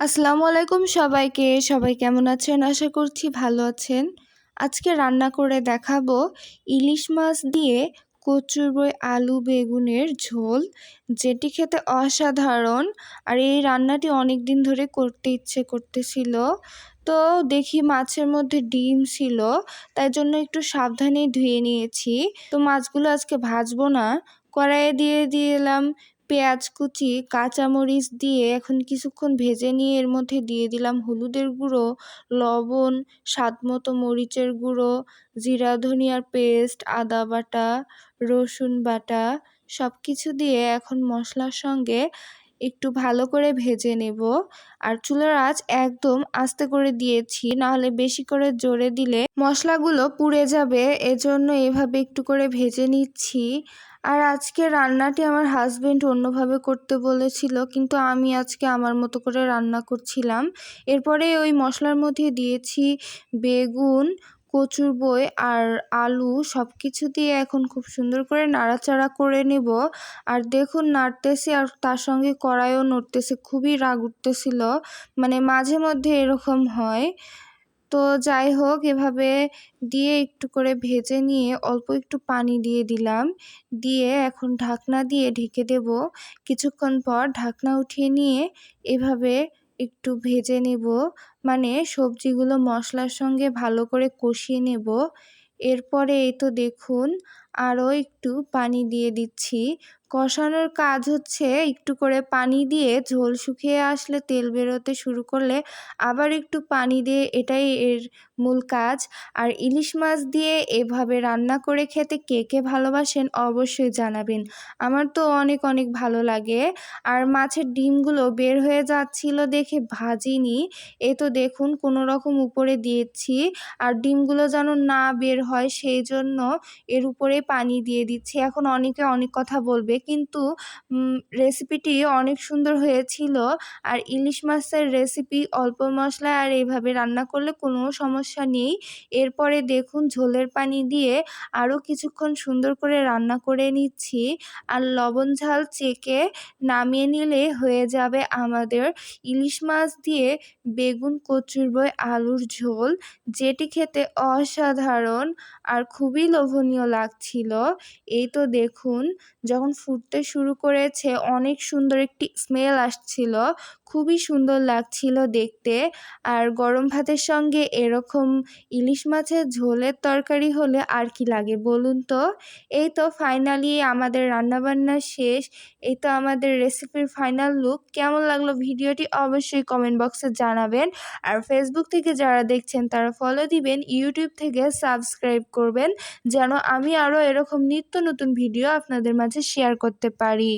আসসালামু আলাইকুম সবাইকে। সবাই কেমন আছেন? আশা করছি ভালো আছেন। আজকে রান্না করে দেখাবো ইলিশ মাছ দিয়ে কচুর বই, আলু, বেগুনের ঝোল, যেটি খেতে অসাধারণ। আর এই রান্নাটি অনেক দিন ধরে করতে ইচ্ছে করতেছিল। তো দেখি মাছের মধ্যে ডিম ছিল, তাই জন্য একটু সাবধানে ধুয়ে নিয়েছি। তো মাছগুলো আজকে ভাজবো না। কড়াইয়ে দিয়ে দিলাম পেঁয়াজ কুচি, কাঁচামরিচ দিয়ে এখন কিছুক্ষণ ভেজে নিয়ে এর মধ্যে দিয়ে দিলাম হলুদের গুঁড়ো, লবণ, স্বাদ মতো মরিচের গুঁড়ো, জিরা, ধনিয়ার পেস্ট, আদা বাটা, রসুন বাটা সব কিছু দিয়ে এখন মশলার সঙ্গে একটু ভালো করে ভেজে নেব। আর চুলার আঁচ একদম আস্তে করে দিয়েছি, নাহলে বেশি করে জোরে দিলে মশলাগুলো পুড়ে যাবে। এজন্য এভাবে একটু করে ভেজে নিচ্ছি। আর আজকে রান্নাটি আমার হাজবেন্ড অন্যভাবে করতে বলেছিল, কিন্তু আমি আজকে আমার মতো করে রান্না করছিলাম। এরপরে ওই মশলার মধ্যে দিয়েছি বেগুন কচুর বই আর আলু সব কিছু দিয়ে এখন খুব সুন্দর করে নাড়াচাড়া করে নেব। আর দেখুন নাড়তেছে আর তার সঙ্গে কড়াইও নড়তেছে, খুবই রাগ উঠতেছিল। মানে মাঝে মধ্যে এরকম হয়। তো যাই হোক, এভাবে দিয়ে একটু করে ভেজে নিয়ে অল্প একটু পানি দিয়ে দিলাম। দিয়ে এখন ঢাকনা দিয়ে ঢেকে দেব। কিছুক্ষণ পর ঢাকনা উঠিয়ে নিয়ে এভাবে একটু ভেজে নেব। মানে সবজিগুলো মশলার সঙ্গে ভালো করে কষিয়ে নেব। এরপরে এই তো দেখুন আরও একটু পানি দিয়ে দিচ্ছি। কষানোর কাজ হচ্ছে একটু করে পানি দিয়ে ঝোল শুকিয়ে আসলে তেল বেরোতে শুরু করলে আবার একটু পানি দিয়ে এটাই এর মূল কাজ। আর ইলিশ মাছ দিয়ে এভাবে রান্না করে খেতে কে কে ভালোবাসেন অবশ্যই জানাবেন। আমার তো অনেক অনেক ভালো লাগে। আর মাছের ডিমগুলো বের হয়ে যাচ্ছিল দেখে ভাজিনি। এ তো দেখুন কোনো রকম উপরে দিয়েছি। আর ডিমগুলো যেন না বের হয় সেই জন্য এর উপরে পানি দিয়ে দিচ্ছি। এখন অনেকে অনেক কথা বলবে। কিন্তু রেসিপিটি অনেক সুন্দর হয়েছিল। আর ইলিশ মাছের রেসিপি অল্প মশলা আর এইভাবে রান্না করলে কোনো সমস্যা নেই। এরপরে দেখুন, ঝোলের পানি দিয়ে আরও কিছুক্ষণ সুন্দর করে রান্না করে নিচ্ছি। আর লবণ ঝাল চেকে নামিয়ে নিলে হয়ে যাবে আমাদের ইলিশ মাছ দিয়ে বেগুন, কচুর বই, আলুর ঝোল। যেটি খেতে অসাধারণ আর খুবই লোভনীয় লাগছিল এই তো দেখুন, যখন ফুটতে শুরু করেছে, অনেক সুন্দর একটি স্মেল আসছিল। খুবই সুন্দর লাগছিল দেখতে। আর গরম ভাতের সঙ্গে এরকম ইলিশ মাছের ঝোলের তরকারি হলে আর কি লাগে বলুন তো? এই তো ফাইনালি আমাদের রান্নাবান্না শেষ। এই তো আমাদের রেসিপির ফাইনাল লুক কেমন লাগল ভিডিওটি অবশ্যই কমেন্ট বক্সে জানাবেন। আর ফেসবুক থেকে যারা দেখছেন, তারা ফলো দিবেন। ইউটিউব থেকে সাবস্ক্রাইব করবেন। যেন আমি আরও এরকম নিত্য নতুন ভিডিও আপনাদের মাঝে শেয়ার করতে পারি।